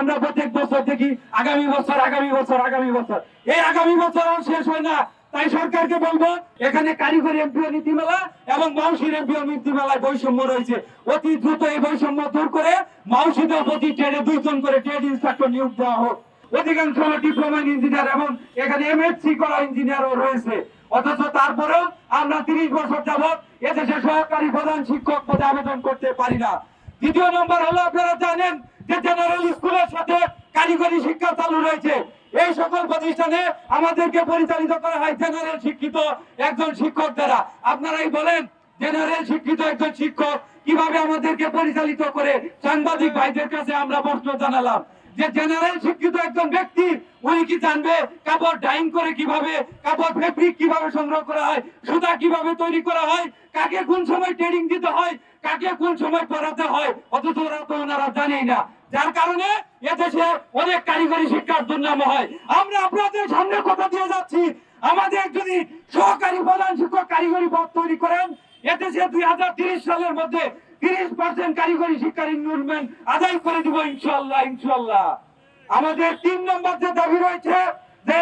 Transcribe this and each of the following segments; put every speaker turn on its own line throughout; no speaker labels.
আমরা প্রত্যেক বছর দেখি, আগামী বছর আগামী বছর আগামী বছর। এই আগামী বছর শেষ হয় না। তাই সরকারকে বলব, এখানে কারিগরি এমপিও নীতিমেলা এবং মাউসির এমপিও নীতিমেলায় বৈষম্য রয়েছে। অতি দ্রুত এই বৈষম্য দূর করে মাউসিদের প্রতি ট্রেডে দুইজন করে ট্রেড ইন্সট্রাক্টর নিয়োগ দেওয়া হোক। অধিকাংশ ডিপ্লোমা ইঞ্জিনিয়ার এবং এখানে এমএসসি করা ইঞ্জিনিয়ারও রয়েছে। অথচ তারপরেও আমরা তিরিশ বছর যাবৎ এদেশে সহকারী প্রধান শিক্ষক পদে আবেদন করতে পারি না। দ্বিতীয় নম্বর হলো আপনারা জানেন যে জেনারেল স্কুলের সাথে কারিগরি শিক্ষা চালু রয়েছে। এই সকল প্রতিষ্ঠানে আমাদেরকে পরিচালিত করা হয় জেনারেল শিক্ষিত একজন শিক্ষক দ্বারা। আপনারাই বলেন জেনারেল শিক্ষিত একজন শিক্ষক কীভাবে আমাদেরকে পরিচালিত করে? সাংবাদিক ভাইদের কাছে আমরা প্রশ্ন জানালাম। যে জেনারেল শিক্ষিত একজন ব্যক্তি, উনি কি জানবে কাপড় ডাইং করে কীভাবে, কাপড় ফেব্রিক কীভাবে সংগ্রহ করা হয়, সুতা কীভাবে তৈরি করা হয়, কাকে কোন সময় ট্রেনিং দিতে হয়, কাকে কোন সময় পড়াতে হয়, অথচ ওরা তো ওনারা জানেই না। যার কারণে এদেশে অনেক কারিগরি শিক্ষার দুর্নাম হয়। আমরা আপনাদের সামনে কথা দিয়ে যাচ্ছি। আমাদের যদি সহকারী প্রধান শিক্ষক কারিগরি পদ তৈরি করেন, এদেশে দুই সালের মধ্যে তিরিশ পার্সেন্ট কারিগরি শিক্ষার ইনরোলমেন্ট আদায় করে দিব ইনশাল্লাহ ইনশাল্লাহ আমাদের তিন নম্বর যে দাবি রয়েছে, যে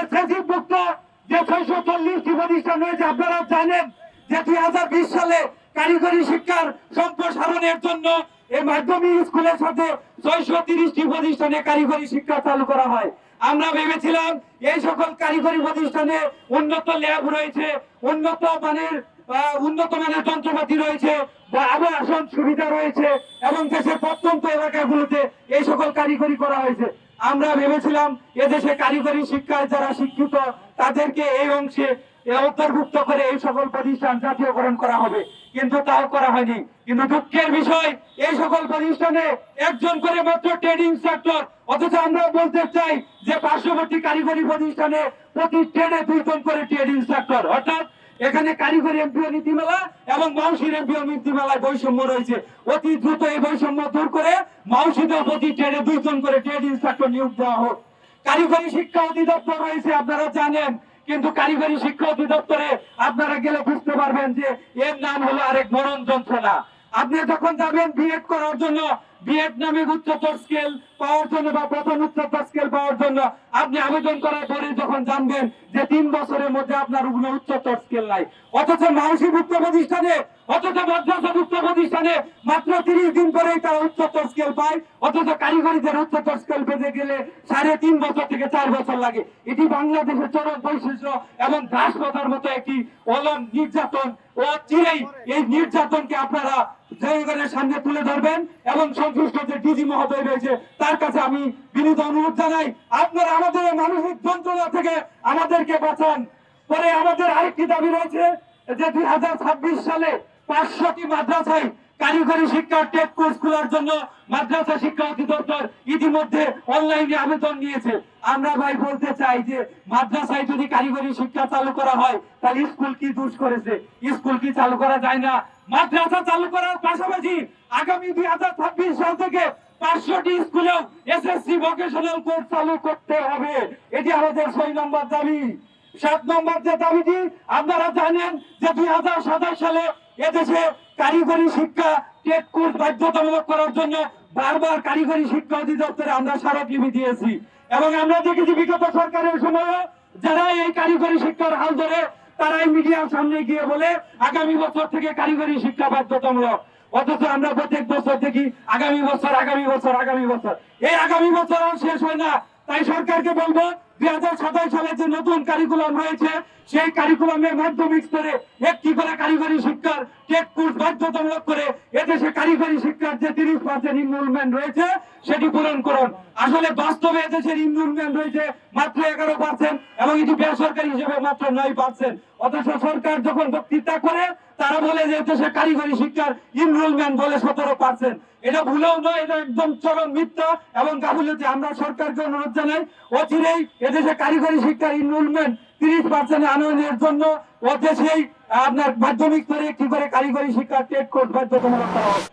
যে ছয়শো চল্লিশটি প্রতিষ্ঠান রয়েছে, আপনারা জানেন যে দুই হাজার বিশ সালে কারিগরি শিক্ষার সম্প্রসারণের জন্য এই মাধ্যমিক স্কুলের সাথে ছয়শো তিরিশটি প্রতিষ্ঠানে কারিগরি শিক্ষা চালু করা হয়। আমরা ভেবেছিলাম এই সকল কারিগরি প্রতিষ্ঠানে উন্নত ল্যাব রয়েছে, উন্নত মানের উন্নত মানের যন্ত্রপাতি রয়েছে বা আবাসন সুবিধা রয়েছে এবং দেশের প্রত্যন্ত এলাকাগুলোতে এই সকল কারিগরি করা হয়েছে। আমরা ভেবেছিলাম এদেশে কারিগরি শিক্ষায় যারা শিক্ষিত, তাদেরকে এই অংশে অন্তর্ভুক্ত করে এই সকল প্রতিষ্ঠান জাতীয়করণ করা হবে। কিন্তু তাও করা হয়নি। কিন্তু দুঃখের বিষয়, এই সকল প্রতিষ্ঠানে একজন করে মাত্র ট্রেনিং সেক্টর, অথচ আমরা বলতে চাই যে পার্শ্ববর্তী কারিগরি প্রতিষ্ঠানে প্রতি ট্রেনে দুইজন করে ট্রেনিং সেক্টর। অর্থাৎ এখানে কারিগরি এমপিও নীতিমেলা এবং মাউসির এমপিও নীতিমেলায় বৈষম্য রয়েছে। অতি দ্রুত এই বৈষম্য দূর করে মাউসিদের প্রতি ট্রেনে দুইজন করে ট্রেড ইন্সট্রাক্টর নিয়োগ দেওয়া হোক। কারিগরি শিক্ষা অধিদপ্তর রয়েছে, আপনারা জানেন, কিন্তু কারিগরি শিক্ষা অধিদপ্তরে আপনারা গেলে বুঝতে পারবেন যে এর নাম হলো আরেক মরণ যন্ত্রণা। আপনি যখন যাবেন বিএড করার জন্য নামে উচ্চতর স্কেল পাওয়ার জন্য বা প্রথম উচ্চতর স্কেল পাওয়ার জন্য আপনি আবেদন করার পরে যখন জানবেন যে তিন বছরের মধ্যে আপনার কোনো উচ্চতর স্কেল নাই। অথচ মানসিকভুক্ত প্রতিষ্ঠানে, অথচ মাদ্রাসাভুক্ত প্রতিষ্ঠানে মাত্র তিরিশ দিন পরেই তারা উচ্চতর স্কেল পায়। অথচ কারিগরিদের উচ্চতর স্কেল পেতে গেলে সাড়ে তিন বছর থেকে চার বছর লাগে। এটি বাংলাদেশের চরম বৈশিষ্ট্য এবং দাসপ্রথার মতো একটি অলম নির্যাতন ও চিরেই এই নির্যাতনকে আপনারা জনগণের সামনে তুলে ধরবেন এবং সংশ্লিষ্ট যে ডিজি মহোদয় রয়েছে, তার কাছে আমি বিনীত অনুরোধ জানাই, আপনারা আমাদের মানসিক যন্ত্রণা থেকে আমাদেরকে বাঁচান। পরে আমাদের আরেকটি দাবি রয়েছে যে দুই হাজার ছাব্বিশ সালে পাঁচশোটি মাদ্রাসায় কারিগরি শিক্ষার টেক কোর্স খোলার জন্য মাদ্রাসা শিক্ষা অধিদপ্তর ইতিমধ্যে অনলাইনে আবেদন নিয়েছে। আমরা ভাই বলতে চাই যে, মাদ্রাসায় যদি কারিগরি শিক্ষা চালু করা হয়, তাহলে স্কুল কি দোষ করেছে? স্কুল কি চালু করা যায় না? মাদ্রাসা চালু করার পাশাপাশি আগামী দুই হাজার ছাব্বিশ সাল থেকে পাঁচশোটি স্কুলেও এসএসসি ভোকেশনাল কোর্স চালু করতে হবে। এটি আমাদের ছয় নম্বর দাবি। সাত নম্বর যে দাবিটি, আপনারা জানেন যে দুই হাজার সাতাশ সালে এদেশে কারিগরি শিক্ষা টেট কোর্স বাধ্যতামূলক করার জন্য বারবার কারিগরি শিক্ষা অধিদপ্তরে আমরা স্মারকলিপি দিয়েছি। এবং আমরা দেখেছি বিগত সরকারের সময় যারা এই কারিগরি শিক্ষার হাল ধরে তারাই মিডিয়ার সামনে গিয়ে বলে, আগামী বছর থেকে কারিগরি শিক্ষা বাধ্যতামূলক। অথচ আমরা প্রত্যেক বছর দেখি, আগামী বছর আগামী বছর আগামী বছর। এই আগামী বছর আর শেষ হয় না। তাই সরকারকে বলব দুই হাজার সাতাশ সালে যে নতুন কারিকুলাম রয়েছে সেই কারিকুলামের মাধ্যমিক স্তরে একটি করে কারিগরি শিক্ষার টেক কোর্স বাধ্যতামূলক করে এদেশে কারিগরি শিক্ষার যে তিরিশ পার্সেন্ট ইনরোলমেন্ট রয়েছে, সেটি পূরণ করুন। আসলে বাস্তবে এদেশের ইনরোলমেন্ট রয়েছে মাত্র এগারো পার্সেন্ট এবং এটি বেসরকারি হিসেবে মাত্র নয় পার্সেন্ট অথচ সরকার যখন বক্তৃতা করে তারা বলে যে দেশে কারিগরি শিক্ষার ইনরোলমেন্ট বলে সতেরো পার্সেন্ট এটা ভুলেও নয়, এটা একদম চরম মিথ্যা এবং গাফিলতি। আমরা সরকারকে অনুরোধ জানাই, অচিরেই এদেশে কারিগরি শিক্ষার ইনরোলমেন্ট তিরিশ পার্সেন্ট আনয়নের জন্য অদেশেই আপনার মাধ্যমিক স্তরে কি করে কারিগরি শিক্ষার টেট কোর্স বাধ্যতামূলক করা